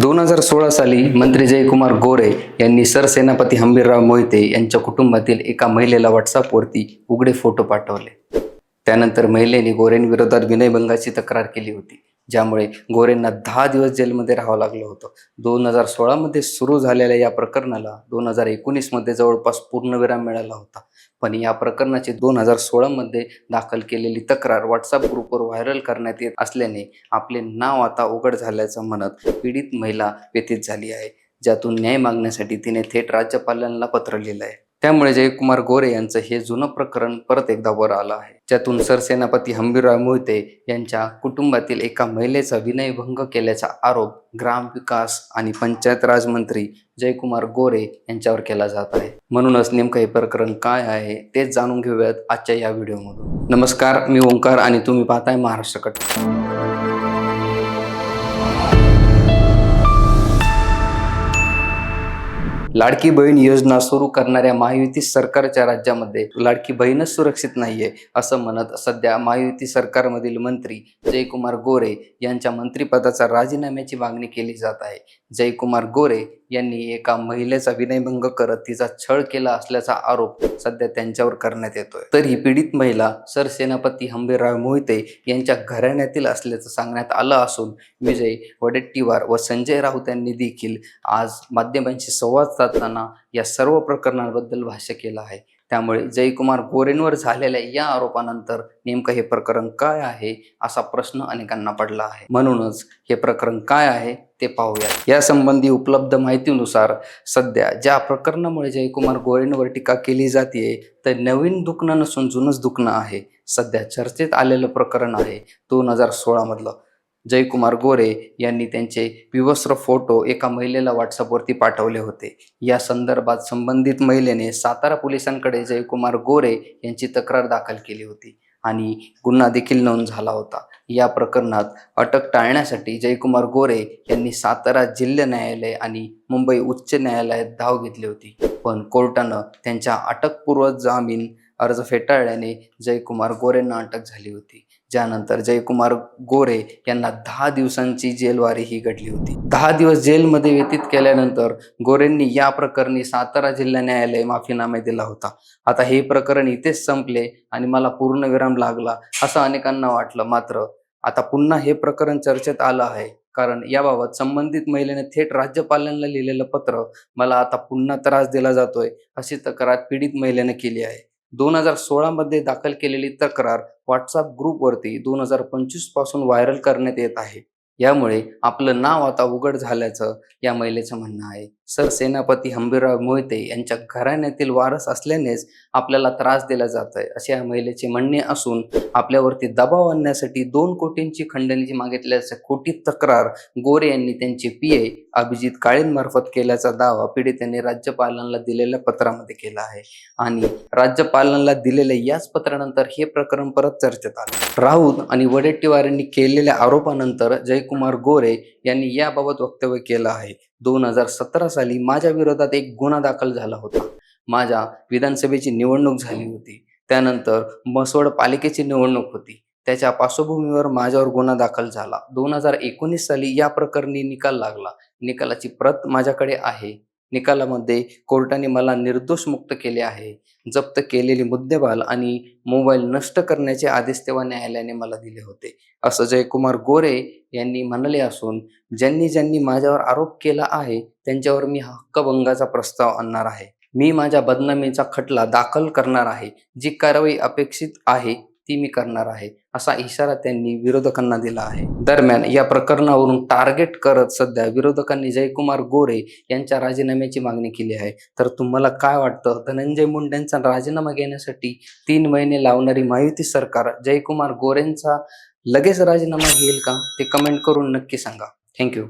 दोन हजार सोळा साली मंत्री जयकुमार गोरे यांनी सरसेनापती हंबीरराव मोहिते यांच्या कुटुंबातील एका महिलेला व्हॉट्सअपवरती उघडे फोटो पाठवले. त्यानंतर महिलेने गोरेंविरोधात विनयभंगाची तक्रार केली होती. ज्यामुळे गोरेंना दहा दिवस जेलमध्ये राहावं लागलं होतं. दोन हजार सोळामध्ये सुरू झालेल्या या प्रकरणाला दोन हजार एकोणीसमध्ये जवळपास पूर्णविराम मिळाला होता. पण या प्रकरणाची दोन हजार सोळामध्ये दाखल केलेली तक्रार व्हॉट्सअप ग्रुपवर व्हायरल करण्यात येत असल्याने आपले नाव आता उघड झाल्याचं म्हणत पीडित महिला व्यतीत झाली आहे. ज्यातून न्याय मागण्यासाठी तिने थेट राज्यपालांना पत्र लिहिलं आहे त्यामुळे जयकुमार गोरे यांचं हे जुनं प्रकरण परत एकदा वर आलं आहे. ज्यातून सरसेनापती हंबीरराव मोहिते यांच्या कुटुंबातील एका महिलेचा विनयभंग केल्याचा आरोप ग्रामविकास आणि पंचायत राज मंत्री जयकुमार गोरे यांच्यावर केला जात आहे. म्हणूनच नेमकं हे प्रकरण काय आहे तेच जाणून घेऊयात आजच्या या व्हिडिओमधून. नमस्कार मी ओंकार आणि तुम्ही पाहताय महाराष्ट्र कट लाडकी बहीण योजना सुरू करणाऱ्या महायुती सरकारच्या राज्यामध्ये लाडकी बहीणच सुरक्षित नाहीये असं म्हणत सध्या महायुती सरकारमधील मंत्री जयकुमार गोरे यांच्या मंत्रिपदाचा राजीनाम्याची मागणी केली जात आहे. जयकुमार गोरे यांनी एका महिलेचा विनयभंग करत तिचा छळ केला असल्याचा आरोप सध्या त्यांच्यावर करण्यात येतोय. तर ही पीडित महिला सरसेनापती हंबीरराव मोहिते यांच्या घराण्यातील असल्याचं सांगण्यात आलं असून विजय वडेट्टीवार व संजय राऊत यांनी देखील आज माध्यमांशी संवाद साधताना या सर्व प्रकरणांबद्दल भाष्य केलं आहे. त्यामुळे जयकुमार गोरेंवर झालेल्या या आरोपानंतर नेमकं हे प्रकरण काय आहे असा प्रश्न अनेकांना पडला आहे. म्हणूनच हे प्रकरण काय आहे ते पाहूया. या संबंधी उपलब्ध माहितीनुसार सध्या ज्या प्रकरणामुळे जयकुमार गोरेंवर टीका केली जाते ते नवीन दुखणं नसून जुनंच दुखणं आहे. सध्या चर्चेत आलेलं प्रकरण आहे दोन हजार सोळा मधलं. जयकुमार गोरे यांनी त्यांचे विवस्त्र फोटो एका महिलेला व्हॉट्सअपवरती पाठवले होते. या संदर्भात संबंधित महिलेने सातारा पोलिसांकडे जयकुमार गोरे यांची तक्रार दाखल केली होती आणि गुन्हा देखील नोंद झाला होता. या प्रकरणात अटक टाळण्यासाठी जयकुमार गोरे यांनी सातारा जिल्हा न्यायालय आणि मुंबई उच्च न्यायालयात धाव घेतली होती. पण कोर्टानं त्यांच्या अटकपूर्व जामीन अर्ज फेटाळल्याने जयकुमार गोरेंना अटक झाली होती. ज्यानंतर जयकुमार गोरे यांना दहा दिवसांची जेलवारी ही घडली होती. दहा दिवस जेलमध्ये व्यतीत केल्यानंतर गोरेंनी या प्रकरणी सातारा जिल्हा न्यायालय माफीनामे दिला होता. आता हे प्रकरण इथेच संपले आणि मला पूर्ण विराम लागला असं अनेकांना वाटलं. मात्र आता पुन्हा हे प्रकरण चर्चेत आलं आहे. कारण याबाबत संबंधित महिलेने थेट राज्यपालांना लिहिलेलं पत्र मला आता पुन्हा त्रास दिला जातोय अशी तक्रार पीडित महिलेने केली आहे. दोन हजार सोळामध्ये दाखल केलेली तक्रार व्हॉट्सअप ग्रुपवरती दोन हजार पंचवीसपासून व्हायरल करण्यात येत आहे. यामुळे आपलं नाव आता उघड झाल्याचं या महिलेचं म्हणणं आहे. सरसेनापती हंबीरराव मोहिते यांच्या घराण्यातील वारस असल्यानेच आपल्याला त्रास दिला जात आहे असे या महिलेचे म्हणणे असून आपल्यावरती दबाव आणण्यासाठी दोन कोटींची खंडणीची मागितल्याच्या खोटी तक्रार गोरे यांनी त्यांचे पीए अभिजित काळेंमार्फत केल्याचा दावा पीडितेने राज्यपालांना दिलेल्या पत्रामध्ये केला आहे. आणि राज्यपालांना दिलेल्या याच पत्रानंतर हे प्रकरण परत चर्चेत आले. राऊत आणि वडेट्टीवार यांनी केलेल्या आरोपानंतर जय कुमार गोरे यांनी याबाबत वक्तव्य केलं आहे. दोन हजार सतरा साली माझ्या विरोधात एक गुन्हा दाखल झाला होता. माझ्या विधानसभेची निवडणूक झाली होती. त्यानंतर मसवड पालिकेची निवडणूक होती. त्याच्या पार्श्वभूमीवर माझ्यावर गुन्हा दाखल झाला. दोन हजार एकोणीस साली या प्रकरणी निकाल लागला. निकालाची प्रत माझ्याकडे आहे. निकालामध्ये कोर्टाने मला निर्दोष मुक्त केले आहे. जप्त केलेली मुद्देबाल आणि मोबाईल नष्ट करण्याचे आदेश तेव्हा न्यायालयाने मला दिले होते. असं जयकुमार गोरे यांनी म्हणाले असून ज्यांनी ज्यांनी माझ्यावर आरोप केला आहे त्यांच्यावर मी हक्कभंगाचा प्रस्ताव आणणार आहे. मी माझ्या बदनामीचा खटला दाखल करणार आहे. जी कारवाई अपेक्षित आहे ती मी करणार आहे असा इशारा त्यांनी विरोधकांना दिला आहे. दरम्यान या प्रकरणावरून टार्गेट करत सध्या विरोधकांनी जयकुमार गोरे यांच्या राजीनाम्याची मागणी केली आहे. तर तुम्हाला काय वाटतं? धनंजय मुंडेंचा राजीनामा घेण्यासाठी तीन महिने लावणारी महायुती सरकार जयकुमार गोरेंचा लगेच राजीनामा घेईल का? ते कमेंट करून नक्की सांगा. थँक्यू